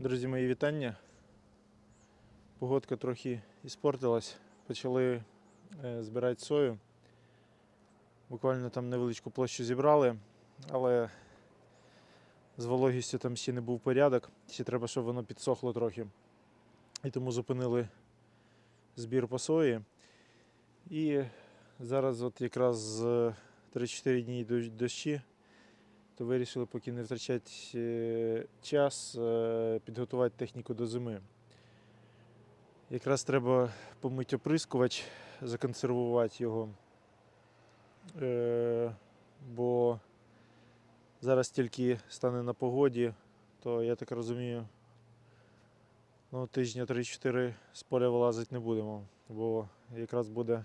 Друзі, мої вітання. Погодка трохи іспортилась. Почали е, збирати сою. Буквально там невеличку площу зібрали, але з вологістю там ще не був порядок. Ще треба, щоб воно підсохло трохи. І тому зупинили збір по сої. І зараз от якраз з 3-4 дні йдуть дощі, то вирішили, поки не втрачати е, час, е, підготувати техніку до зими. Якраз треба помити оприскувач, законсервувати його. Е, Бо зараз тільки стане на погоді, то я так розумію, ну, тижня 3-4 з поля вилазити не будемо, бо якраз буде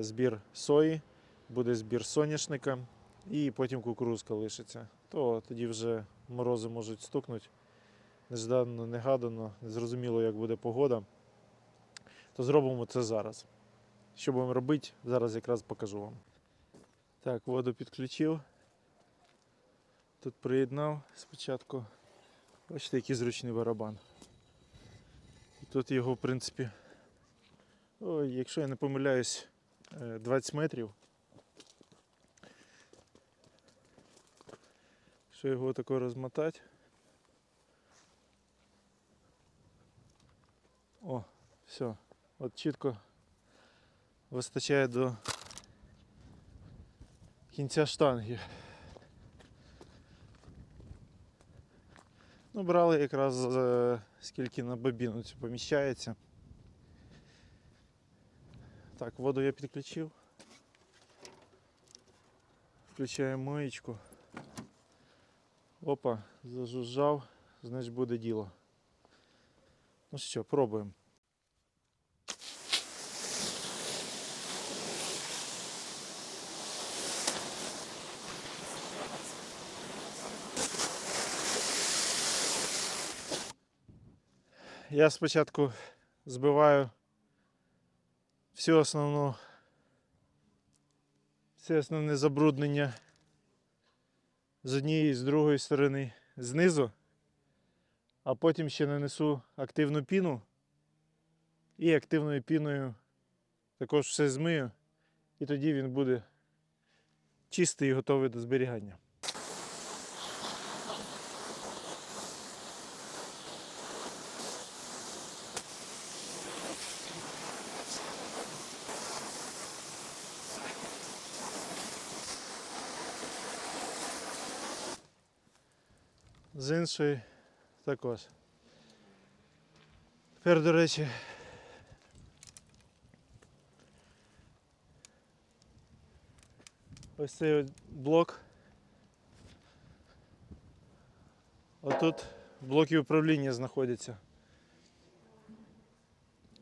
збір сої, буде збір соняшника і потім кукурузка лишиться. То тоді вже морози можуть стукнути. Неждано, негадано, незрозуміло, як буде погода. То зробимо це зараз. Що будемо робити, зараз якраз покажу вам. Так, воду підключив. Тут приєднав спочатку. Бачите, який зручний барабан. І тут його, в принципі, ой, якщо я не помиляюсь, е, 20 метрів. Якщо його тако розмотати. О, все. От чітко вистачає до кінця штанги. Ну, брали якраз е, скільки на бобіну цю поміщається. Так, воду я підключив. Включаємо маєчку. Опа, зажужжав, значить буде діло. Ну що, пробуємо. Я спочатку збиваю всю основну все основне забруднення з однієї з другої сторони знизу, а потім ще нанесу активну піну і активною піною також все змию, і тоді він буде чистий і готовий до зберігання. З іншої також. Тепер, до речі, ось цей блок. Отут блоки управління знаходяться.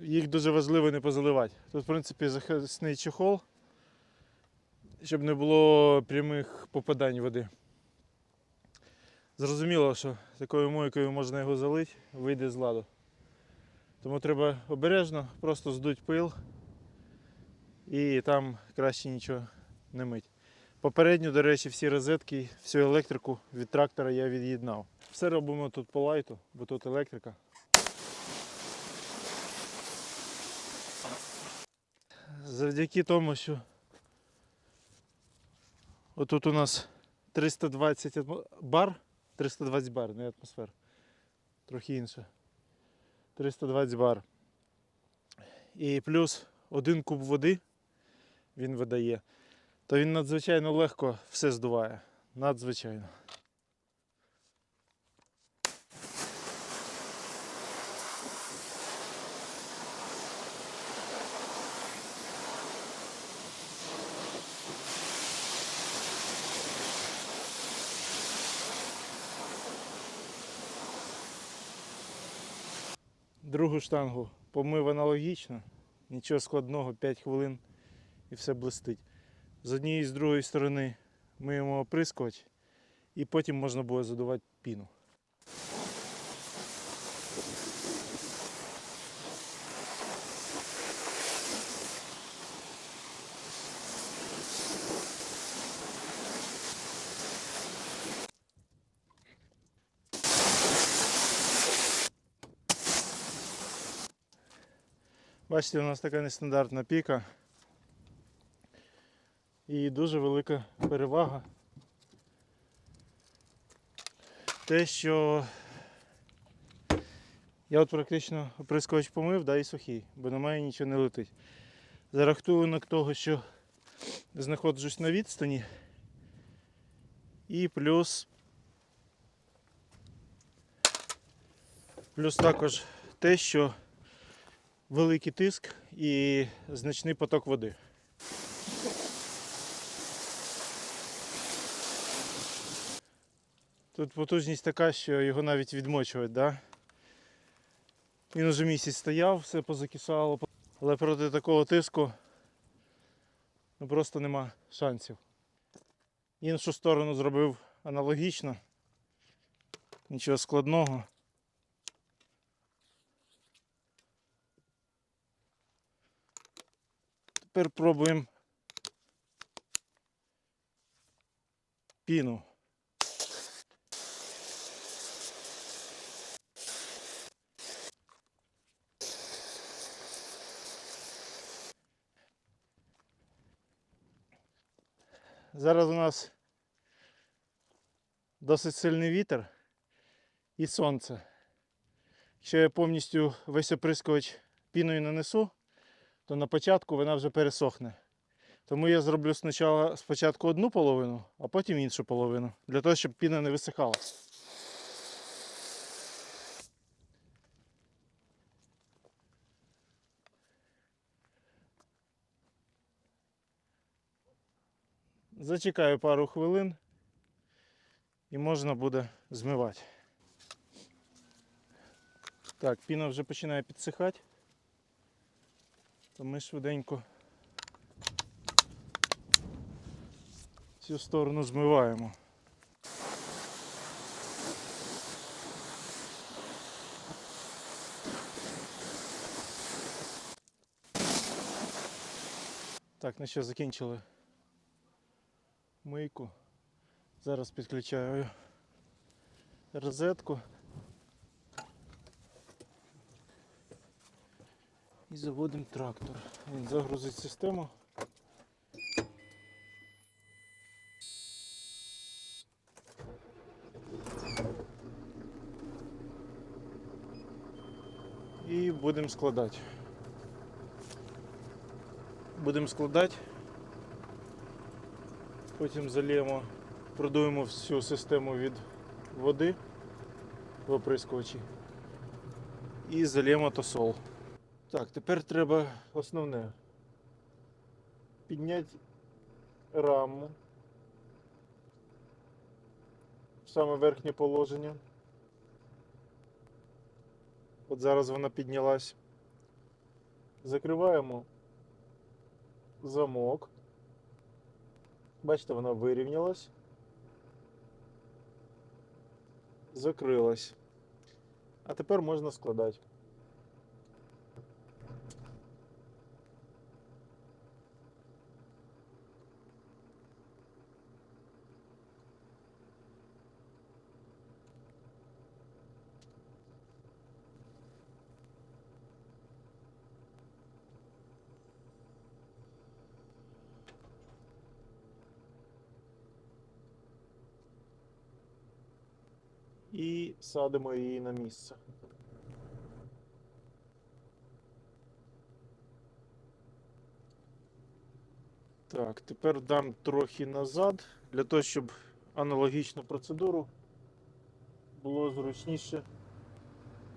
Їх дуже важливо не позаливати. Тут, в принципі, захисний чехол, щоб не було прямих попадань води. Зрозуміло, що такою мойкою можна його залити, вийде з ладу. Тому треба обережно, просто здуть пил і там краще нічого не мить. Попередньо, до речі, всі розетки, всю електрику від трактора я від'єднав. Все робимо тут по лайту, бо тут електрика. Завдяки тому, що отут у нас 320 бар. 320 бар, не атмосфера. Трохи інше. 320 бар. І плюс один куб води він видає, то він надзвичайно легко все здуває. Надзвичайно. Другу штангу помив аналогічно, нічого складного, 5 хвилин і все блистить. З однієї і з другої сторони миємо оприскувач і потім можна буде задувати піну. Бачите, у нас така нестандартна піка. І дуже велика перевага. Те, що я от практично оприскувач помив, да, і сухий, бо на мене нічого не летить. За рахунок того, що знаходжусь на відстані. І плюс. Плюс також те, що великий тиск і значний поток води. Тут потужність така, що його навіть відмочувати, да? Він уже місяць стояв, все позакисало, але проти такого тиску ну, просто нема шансів. Іншу сторону зробив аналогічно. Нічого складного. Тепер пробуємо піну. Зараз у нас досить сильний вітер і сонце. Якщо я повністю весь оприскувач піною нанесу, то на початку вона вже пересохне. Тому я зроблю спочатку, спочатку одну половину, а потім іншу половину, для того, щоб піна не висихала. Зачекаю пару хвилин і можна буде змивати. Так, піна вже починає підсихати, то ми швиденько цю сторону змиваємо. Так, ну що, закінчили мийку. Зараз підключаю розетку. І заводимо трактор. Він загрузить систему. І будемо складати. Будемо складати. Потім заліємо, продуємо всю систему від води в оприскувачі і заліємо тосол. Так, тепер треба основне. Підняти раму в саме верхнє положення. От зараз вона піднялась. Закриваємо замок. Бачите, вона вирівнялась. Закрилась. А тепер можна складати. І садимо її на місце. Так, тепер дам трохи назад, для того, щоб аналогічну процедуру було зручніше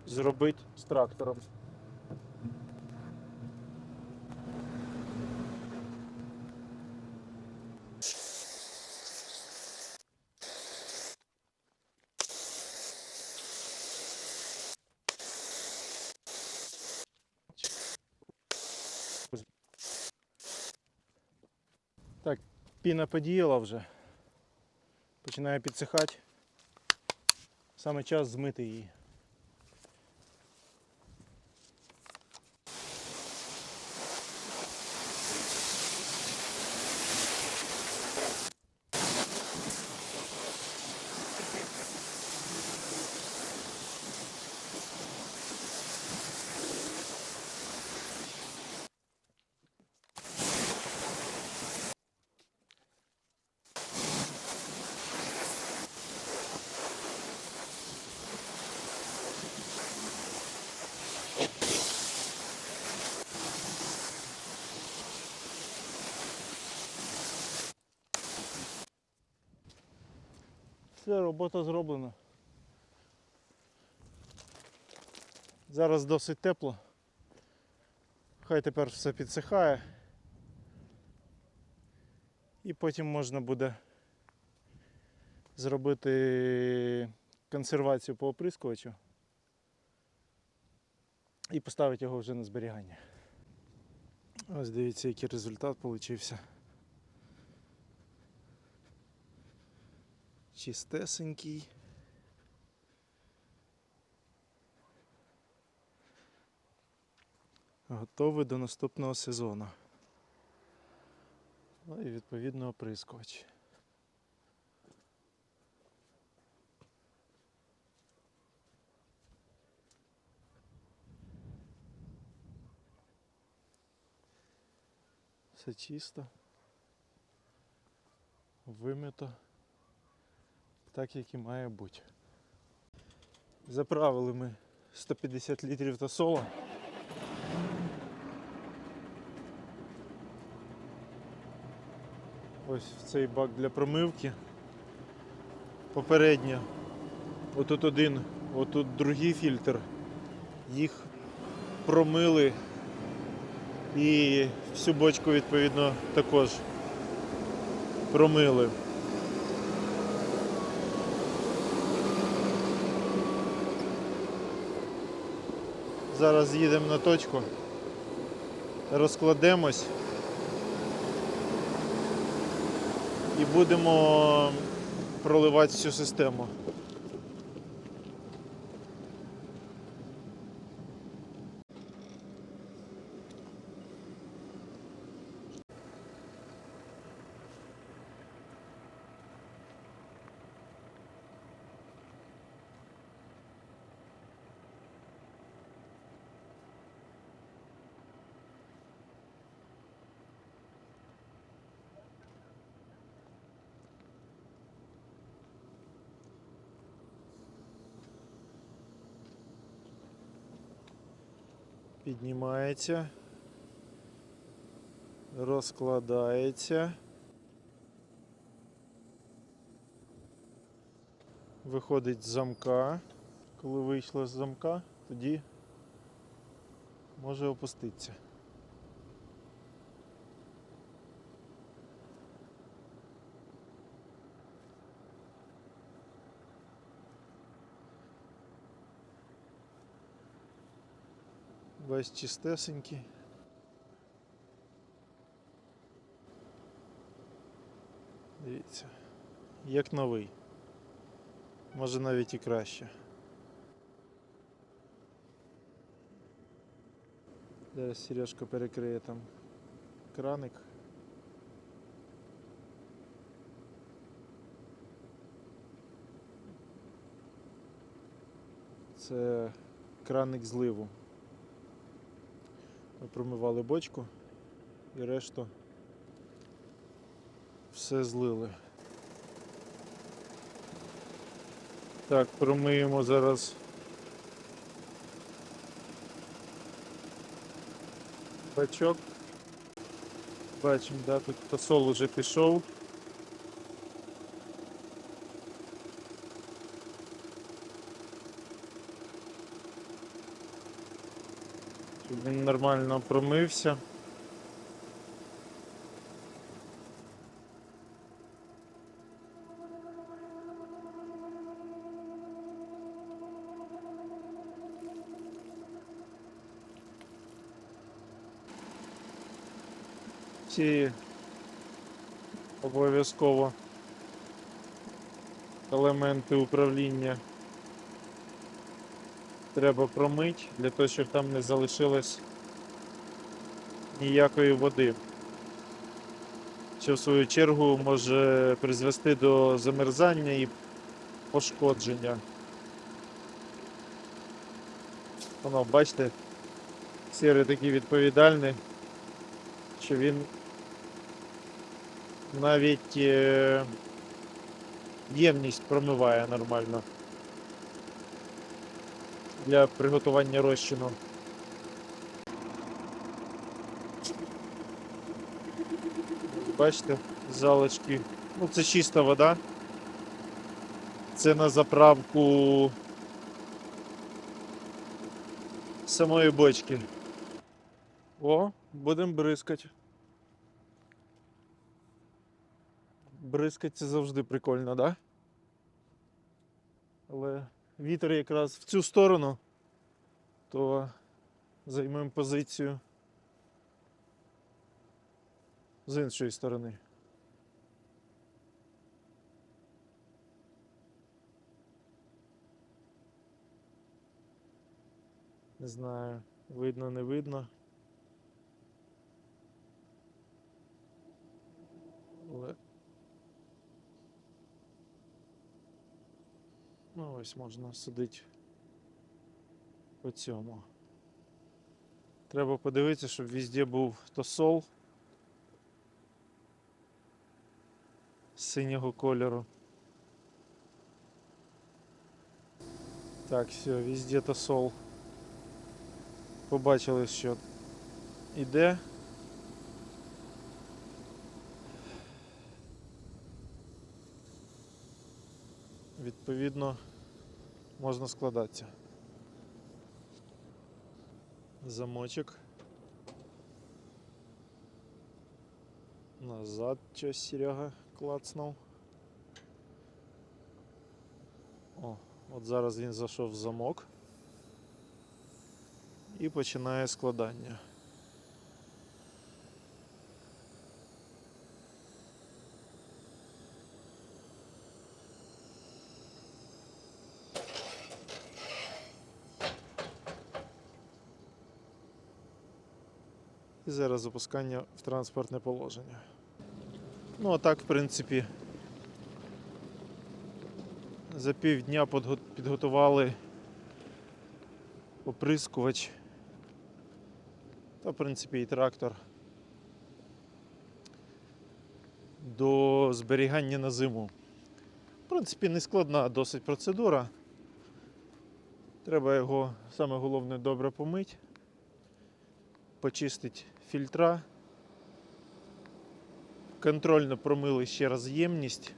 зробити з трактором. Так, піна подіяла вже. Починає підсихати. Саме час змити її. Все, робота зроблена. Зараз досить тепло. Хай тепер все підсихає. І потім можна буде зробити консервацію по оприскувачу і поставити його вже на зберігання. Ось дивіться, який результат получився. Чистесенький. Готовий до наступного сезону. Ну і відповідно оприскувач. Все чисто. Вимито. Так як і має бути. Заправили ми 150 літрів тосола. Ось в цей бак для промивки. Попередньо. Отут один, отут другий фільтр. Їх промили і всю бочку відповідно також промили. Зараз їдемо на точку, розкладемось і будемо проливати всю систему. Піднімається, розкладається. Виходить з замка. Коли вийшло з замка, тоді може опуститися. Весь чистесенький. Дивіться, як новий. Може навіть і краще. Зараз Сережка перекриє там краник. Це краник зливу. Ми промивали бочку і решту все злили. Так, промиємо зараз. Бачок. Бачимо, да, тут посол уже пішов. Він нормально промився. Ці обов'язково елементи управління треба промити для того, щоб там не залишилось ніякої води. Що в свою чергу може призвести до замерзання і пошкодження. Воно, бачите, сірий такий відповідальний, що він навіть е, ємність промиває нормально для приготування розчину. Бачите, залишки. Ну це чиста вода. Це на заправку самої бочки. О, будемо бризкати. Бризкати це завжди прикольно, да? Вітер якраз в цю сторону, то займемо позицію з іншої сторони. Не знаю, видно, не видно. Але... Ну, ось можна сидіти по цьому. Треба подивитися, щоб везде був тосол синього кольору. Так, все, везде тосол. Побачили, що іде. Відповідно, можна складатися. Замочок. Назад щось Серега клацнув. О, от зараз він зайшов в замок і починає складання. Зараз запускання в транспортне положення. Ну, а так, в принципі, за півдня підготували оприскувач та, в принципі, і трактор до зберігання на зиму. В принципі, не складна досить процедура. Треба його саме головне добре помити, почистити фільтра. Контрольно промили ще раз ємність,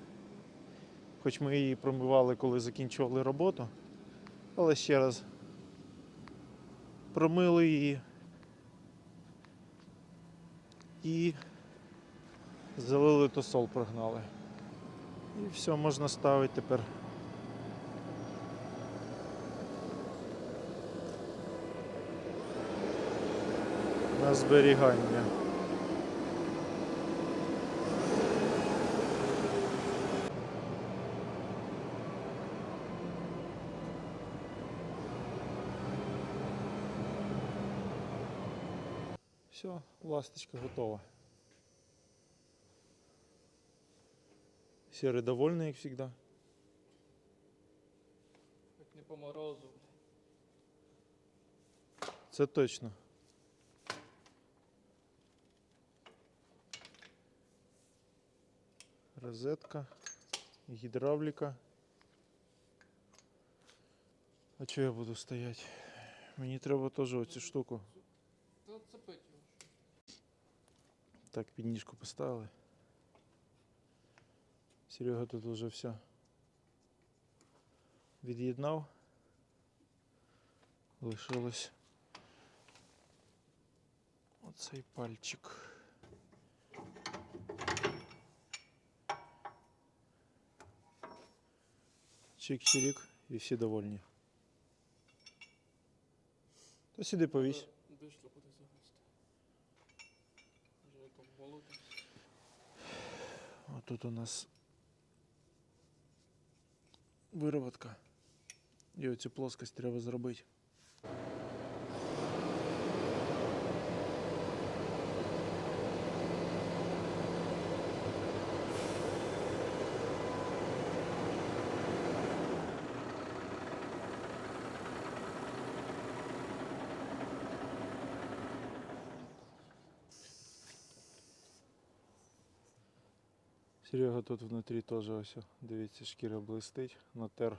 хоч ми її промивали, коли закінчували роботу, але ще раз промили її і залили тосол, прогнали. І все, можна ставити тепер. На зберігання. Все, ласточка готова. Серый довольный, как всегда. Хоч не по морозу. Це точно. Розетка, гідравліка. А чого я буду стояти? Мені треба теж оцю штуку. Так, підніжку поставили. Серега тут уже все. Від'єднав. Лишилось оцей пальчик. Чик-чирик і всі довольні. То сюди повісь. Вийшло буде завести. Вже як обмолоти. А тут у нас вироботка. І оцю плоскость треба зробити. Серега тут внутрі теж ось, дивіться, шкіра блистить, натер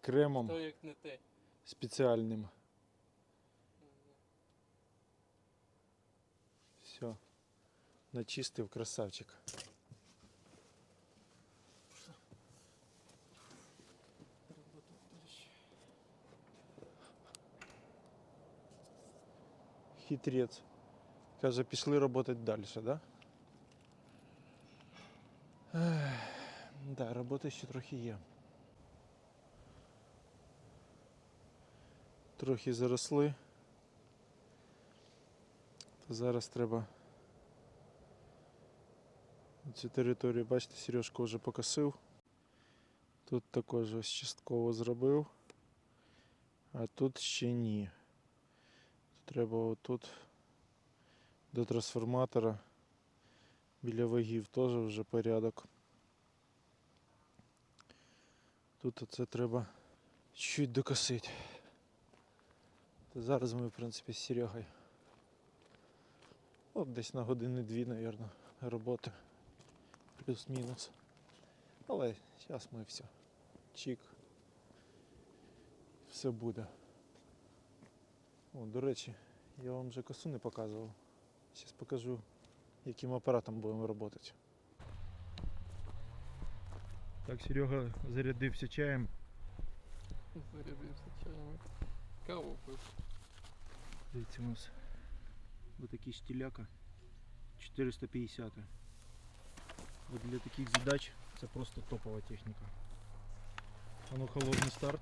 кремом Хто як не ти? спеціальним. Все, начистив красавчик. Хитрець. Каже, пішли працювати далі, так? Да? Да, роботи ще трохи є. Трохи заросли. То зараз треба цю територію, бачите, Сережка вже покосив. Тут також ось частково зробив, а тут ще ні. Треба отут до трансформатора біля вагів теж вже порядок. Тут оце треба чуть докосити. То зараз ми, в принципі, з Серегою. От десь на години-дві, мабуть, роботи. Плюс-мінус. Але зараз ми все. Чик. Все буде. О, до речі, я вам вже косу не показував. Зараз покажу, яким апаратом будемо працювати. Так, Серега зарядився чаєм. Зарядився чаєм. Каву пив. Дивіться у нас ось такі штіляка 450. От для таких задач це просто топова техніка. Воно ну, холодний старт.